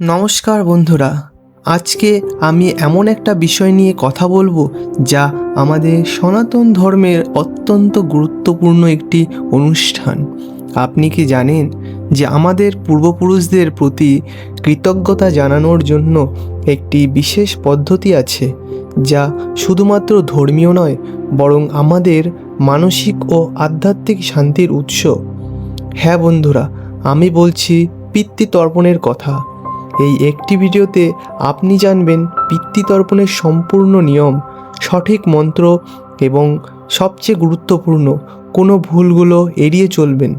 নমস্কার বন্ধুরা, আজকে আমি এমন একটা বিষয় নিয়ে কথা বলব যা আমাদের সনাতন ধর্মের অত্যন্ত গুরুত্বপূর্ণ একটি অনুষ্ঠান। আপনি কি জানেন যে আমাদের পূর্বপুরুষদের প্রতি কৃতজ্ঞতা জানানোর জন্য একটি বিশেষ পদ্ধতি আছে, যা শুধুমাত্র ধর্মীয় নয়, বরং আমাদের মানসিক ও আধ্যাত্মিক শান্তির উৎস। হ্যাঁ বন্ধুরা, আমি বলছি পিতৃতর্পণের কথা। এই একটি ভিডিওতে আপনি জানবেন পিতৃতর্পণের সম্পূর্ণ নিয়ম, সঠিক মন্ত্র এবং সবচেয়ে গুরুত্বপূর্ণ কোনো ভুলগুলো এড়িয়ে চলবেন।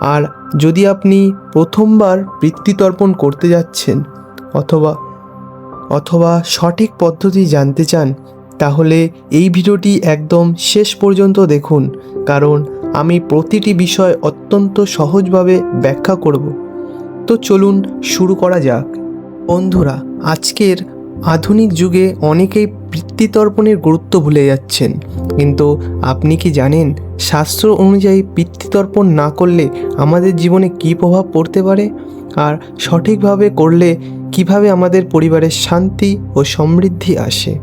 আর যদি আপনি প্রথমবার পিতৃতর্পণ করতে যাচ্ছেন অথবা অথবা সঠিক পদ্ধতি জানতে চান, তাহলে এই ভিডিওটি একদম শেষ পর্যন্ত দেখুন, কারণ আমি প্রতিটি বিষয় অত্যন্ত সহজভাবে ব্যাখ্যা করব। তো চলুন শুরু করা যাক। বন্ধুরা, আজকের আধুনিক যুগে অনেকেই পিতৃতর্পণের গুরুত্ব ভুলে যাচ্ছেন। কিন্তু আপনি কি জানেন, শাস্ত্র অনুযায়ী পিতৃতর্পণ না করলে আমাদের জীবনে কী প্রভাব পড়তে পারে? আর সঠিকভাবে করলে কীভাবে আমাদের পরিবারের শান্তি ও সমৃদ্ধি আসে?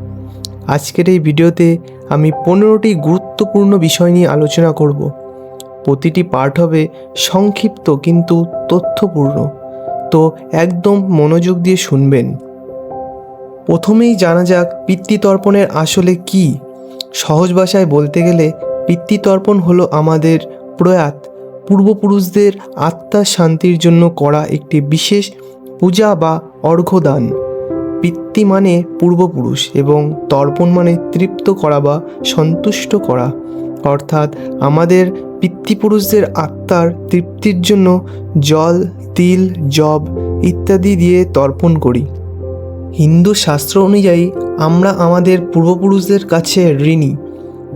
আজকের এই ভিডিওতে আমি পনেরোটি গুরুত্বপূর্ণ বিষয় নিয়ে আলোচনা করব। প্রতিটি পার্ট হবে সংক্ষিপ্ত কিন্তু তথ্যপূর্ণ। তো একদম মনোযোগ দিয়ে শুনবেন। প্রথমেই জানা যাক পিতৃতর্পণের আসলে কি। সহজ ভাষায় বলতে গেলে পিতৃতর্পণ হলো আমাদের প্রয়াত পূর্বপুরুষদের আত্মার শান্তির জন্য করা একটি বিশেষ পূজা বা অর্ঘ্যদান। পিতৃ মানে পূর্বপুরুষ এবং তর্পণ মানে তৃপ্ত করা বা সন্তুষ্ট করা। অর্থাৎ আমাদের পিতৃপুরুষদের আত্মার তৃপ্তির জন্য জল, তিল জব ইত্যাদি দিয়ে তর্পণ করি। হিন্দু শাস্ত্র অনুযায়ী আমরা আমাদের পূর্বপুরুষদের কাছে ঋণী।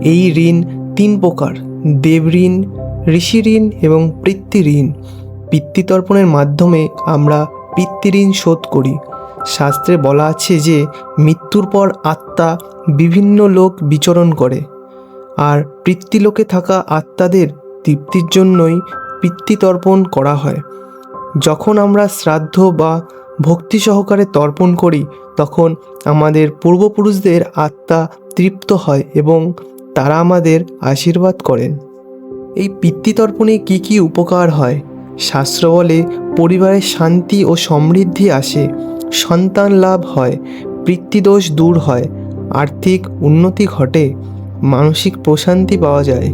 এই ঋণ তিন প্রকার, দেব ঋণ, ঋষি ঋণ এবং পিতৃঋণ ঋণ। পিতৃতর্পণের মাধ্যমে আমরা পিতৃঋণ শোধ করি। শাস্ত্রে বলা আছে যে, মৃত্যুর পর আত্মা বিভিন্ন লোক বিচরণ করে। আর পিতৃলোকে থাকা আত্মাদের তৃপ্তির জন্যই পিতৃতর্পণ করা হয়। যখন আমরা শ্রাদ্ধ বা ভক্তি সহকারে তর্পণ করি, তখন আমাদের পূর্বপুরুষদের আত্মা তৃপ্ত হয় এবং তারা আমাদের আশীর্বাদ করেন। এই পিতৃতর্পণে কি কি উপকার হয়? শাস্ত্র বলে পরিবারের শান্তি ও সমৃদ্ধি আসে। সন্তান লাভ হয়, পিতৃদোষ দূর হয়, আর্থিক উন্নতি ঘটে, মানসিক প্রশান্তি পাওয়া যায়।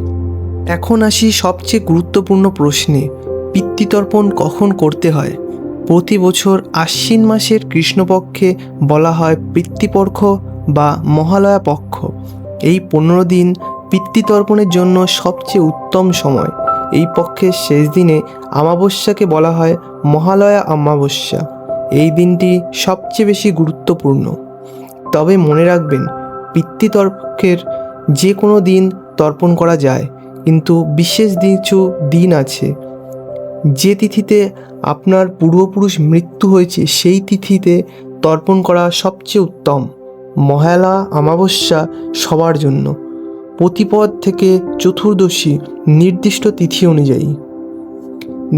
এখন আসি সবচেয়ে গুরুত্বপূর্ণ প্রশ্নে, পিতৃতর্পণ কখন করতে হয়? প্রতি বছর আশ্বিন মাসের কৃষ্ণপক্ষে বলা হয় পিতৃপক্ষ বা মহালয়া পক্ষ। এই পনেরো দিন পিতৃতর্পণের জন্য সবচেয়ে উত্তম সময়। এই পক্ষের শেষ দিনে অমাবস্যাকে বলা হয় মহালয়া অমাবস্যা এই দিনটি সবচেয়ে বেশি গুরুত্বপূর্ণ। তবে মনে রাখবেন, পিতৃতর্পণের যে কোনো দিন তর্পণ করা যায়, কিন্তু বিশেষ কিছু দিন আছে। যে তিথিতে আপনার পূর্বপুরুষ মৃত্যু হয়েছে, সেই তিথিতে তর্পণ করা সবচেয়ে উত্তম। মহালা অমাবস্যা সবার জন্য। প্রতিপদ থেকে চতুর্দশী নির্দিষ্ট তিথি অনুযায়ী।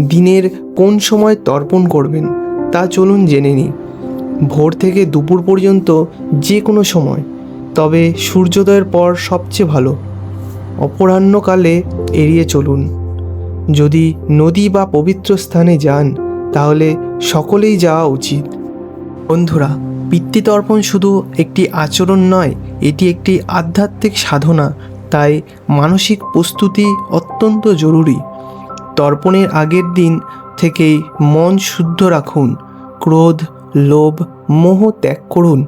দিনের কোন সময় তর্পণ করবেন? তা চলুন জেনে নিই। ভোর থেকে দুপুর পর্যন্ত যে কোনো সময়, তবে সূর্যোদয়ের পর সবচেয়ে ভালো। অপরাহ্নকালে এড়িয়ে চলুন। যদি নদী বা পবিত্র স্থানে যান, তাহলে সকলেই যাওয়া উচিত। বন্ধুরা, পিতৃতর্পণ শুধু একটি আচরণ নয়, এটি একটি আধ্যাত্মিক সাধনা। তাই মানসিক প্রস্তুতি অত্যন্ত জরুরি। তর্পণের আগের দিন থেকেই মন শুদ্ধ রাখুন, ক্রোধ, লোভ, মোহ ত্যাগ করুন,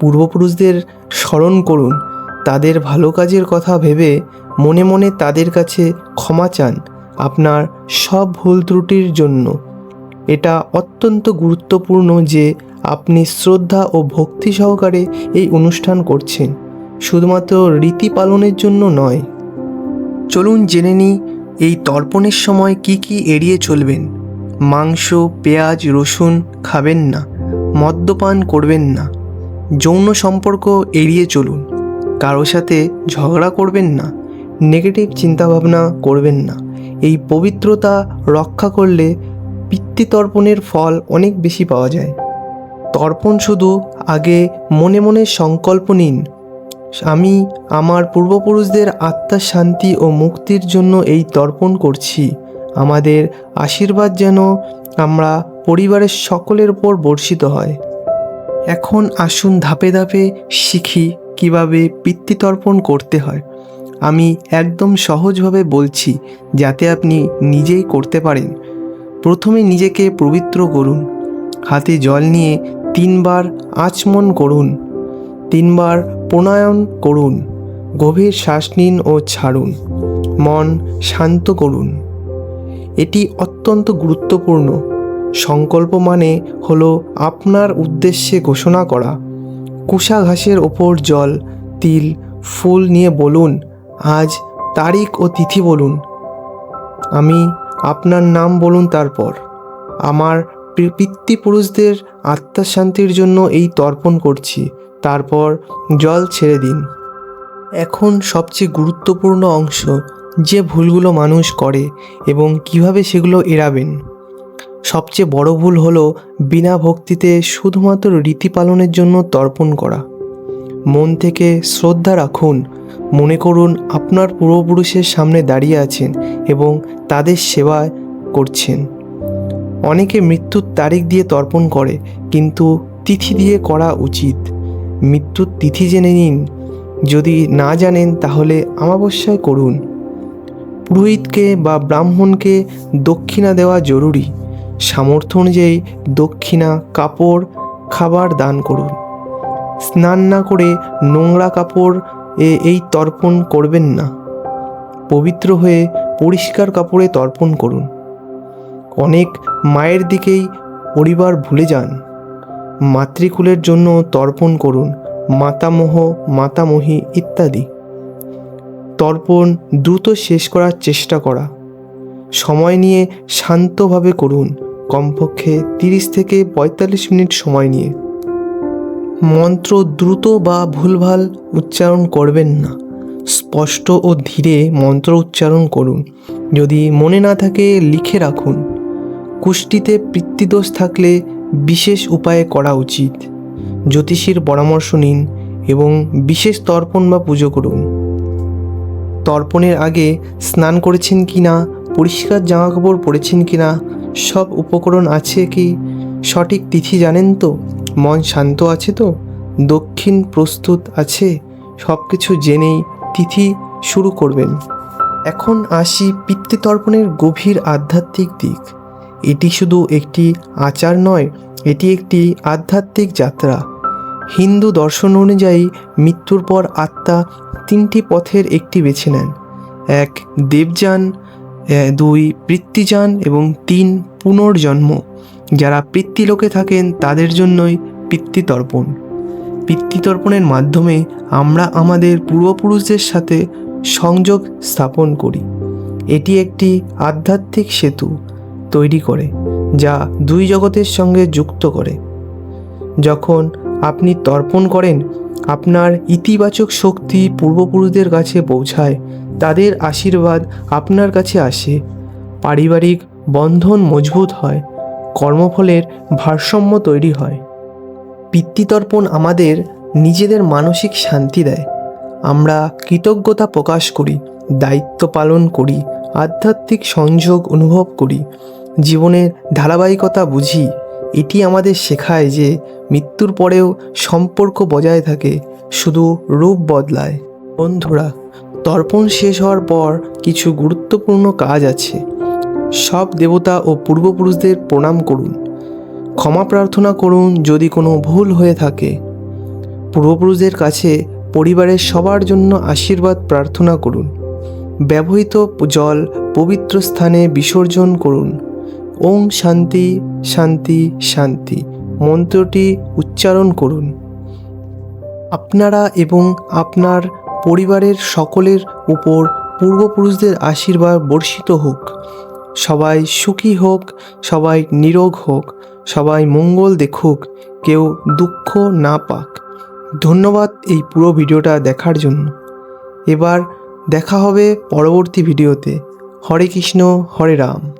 পূর্বপুরুষদের স্মরণ করুন, তাদের ভালো কাজের কথা ভেবে মনে মনে তাদের কাছে ক্ষমা চান আপনার সব ভুল ত্রুটির জন্য। এটা অত্যন্ত গুরুত্বপূর্ণ যে আপনি শ্রদ্ধা ও ভক্তি সহকারে এই অনুষ্ঠান করছেন, শুধুমাত্র রীতি পালনের জন্য নয়। চলুন জেনে নিই এই তর্পণের সময় কি কি এড়িয়ে চলবেন। মাংস, পেঁয়াজ, রসুন খাবেন না, মদ্যপান করবেন না। যৌন সম্পর্ক এড়িয়ে চলুন, কারও সাথে ঝগড়া করবেন না, নেগেটিভ চিন্তাভাবনা করবেন না। এই পবিত্রতা রক্ষা করলে পিতৃতর্পণের ফল অনেক বেশি পাওয়া যায়। তর্পণ শুধু আগে মনে মনে সংকল্প নিন, আমি আমার পূর্বপুরুষদের আত্মার শান্তি ও মুক্তির জন্য এই তর্পণ করছি। আমাদের আশীর্বাদ যেন আমরা পরিবারের সকলের উপর বর্ষিত হয়। এখন আসুন ধাপে ধাপে শিখি কীভাবে পিতৃতর্পণ করতে হয়। আমি একদম সহজভাবে বলছি, যাতে আপনি নিজেই করতে পারেন। প্রথমে নিজেকে পবিত্র করুন। হাতে জল নিয়ে তিনবার আচমন করুন। তিনবার প্রণায়ন করুন। গভীর শ্বাস নিন ও ছাড়ুন। মন শান্ত করুন। এটি অত্যন্ত গুরুত্বপূর্ণ। সংকল্প মানে হলো আপনার উদ্দেশ্যে ঘোষণা করা। কুষা ঘাসের ওপর জল, তিল, ফুল নিয়ে বলুন, আজ তারিখ ও তিথি বলুন। আমি আপনার নাম বলুন তারপর। আমার পিতৃপুরুষদের আত্মার শান্তির জন্য এই তর্পণ করছি। তারপর জল ছেড়ে দিন। এখন সবচেয়ে গুরুত্বপূর্ণ অংশ যে ভুলগুলো মানুষ করে এবং কীভাবে সেগুলো এড়াবেন। সবচেয়ে বড় ভুল হলো বিনা ভক্তিতে শুধুমাত্র রীতি পালনের জন্য তর্পণ করা। মন থেকে শ্রদ্ধা রাখুন, মনে করুন আপনার পূর্বপুরুষের সামনে দাঁড়িয়ে আছেন এবং তাদের সেবা করছেন। অনেকে মৃত্যুর তারিখ দিয়ে তর্পণ করে, কিন্তু তিথি দিয়ে করা উচিত। মৃত্যুর তিথি জেনে নিন। যদি না জানেন তাহলে আমাবস্যায় করুন। পুরোহিতকে বা ব্রাহ্মণকে দক্ষিণা দেওয়া জরুরি। সামর্থ্য অনুযায়ী দক্ষিণা, কাপড়, খাবার দান করুন। স্নান না করে নোংরা কাপড় এ এই তর্পণ করবেন না। পবিত্র হয়ে পরিষ্কার কাপড়ে তর্পণ করুন। অনেক মায়ের দিকেই পরিবার ভুলে যান। মাতৃকুলের জন্য তর্পণ করুন, মাতামহ, মাতামহী ইত্যাদি। তর্পণ দ্রুত শেষ করার চেষ্টা করা। সময় নিয়ে শান্তভাবে করুন, কমপক্ষে তিরিশ থেকে পঁয়তাল্লিশ মিনিট সময় নিয়ে। মন্ত্র দ্রুত বা ভুলভাল উচ্চারণ করবেন না। স্পষ্ট ও ধীরে মন্ত্র উচ্চারণ করুন। যদি মনে না থাকে, লিখে রাখুন। কুষ্টিতে পিতৃদোষ থাকলে বিশেষ উপায়ে করা উচিত। জ্যোতিষীর পরামর্শ নিন এবং বিশেষ তর্পণ বা পুজো করুন। তর্পণের আগে স্নান করেছেন কি না, পরিষ্কার জামাকাপড় পরেছেন কি না, সব উপকরণ আছে কি? সঠিক তিথি জানেন তো? মন শান্ত আছে তো? দক্ষিণ প্রস্তুত আছে? সব কিছু জেনেই তিথি শুরু করবেন। এখন আসি পিতৃতর্পণের গভীর আধ্যাত্মিক দিক। এটি শুধু একটি আচার নয়, এটি একটি আধ্যাত্মিক যাত্রা। হিন্দু দর্শন অনুযায়ী মৃত্যুর পর আত্মা তিনটি পথের একটি বেছে নেন। এক, দেবযান দুই, পিতৃযান এবং তিন, পুনর্জন্ম। যারা পিতৃলোকে থাকেন, তাদের জন্যই পিতৃতর্পণ। পিতৃতর্পণের মাধ্যমে আমরা আমাদের পূর্বপুরুষদের সাথে সংযোগ স্থাপন করি। এটি একটি আধ্যাত্মিক সেতু তৈরি করে, যা দুই জগতের সঙ্গে যুক্ত করে। যখন আপনি তর্পণ করেন, আপনার ইতিবাচক শক্তি পূর্বপুরুষদের কাছে পৌঁছায়, তাদের আশীর্বাদ আপনার কাছে আসে। পারিবারিক বন্ধন মজবুত হয়, কর্মফলের ভারসাম্য তৈরি হয়। পিতৃতর্পণ আমাদের নিজেদের মানসিক শান্তি দেয়। আমরা কৃতজ্ঞতা প্রকাশ করি, দায়িত্ব পালন করি, আধ্যাত্মিক সংযোগ অনুভব করি, জীবনের ধারাবাহিকতা বুঝি। এটি আমাদের শেখায় যে মৃত্যুর পরেও সম্পর্ক বজায় থাকে, শুধু রূপ বদলায়। বন্ধুরা, তর্পণ শেষ হওয়ার পর কিছু গুরুত্বপূর্ণ কাজ আছে। সব দেবতা ও পূর্বপুরুষদের প্রণাম করুন। ক্ষমা প্রার্থনা করুন যদি কোনো ভুল হয়ে থাকে। পূর্বপুরুষদের কাছে পরিবারের সবার জন্য আশীর্বাদ প্রার্থনা করুন। ব্যবহৃত জল পবিত্র স্থানে বিসর্জন করুন। ওম শান্তি শান্তি শান্তি। মন্ত্রটি উচ্চারণ করুন। আপনারা এবং আপনার পরিবারের সকলের উপর পূর্বপুরুষদের আশীর্বাদ বর্ষিত হোক। সবাই সুখী হোক, সবাই নিরোগ হোক, সবাই মঙ্গল দেখুক, কেউ দুঃখ না পাক। ধন্যবাদ এই পুরো ভিডিওটা দেখার জন্য। এবার দেখা হবে পরবর্তী ভিডিওতে। হরে কৃষ্ণ, হরে রাম।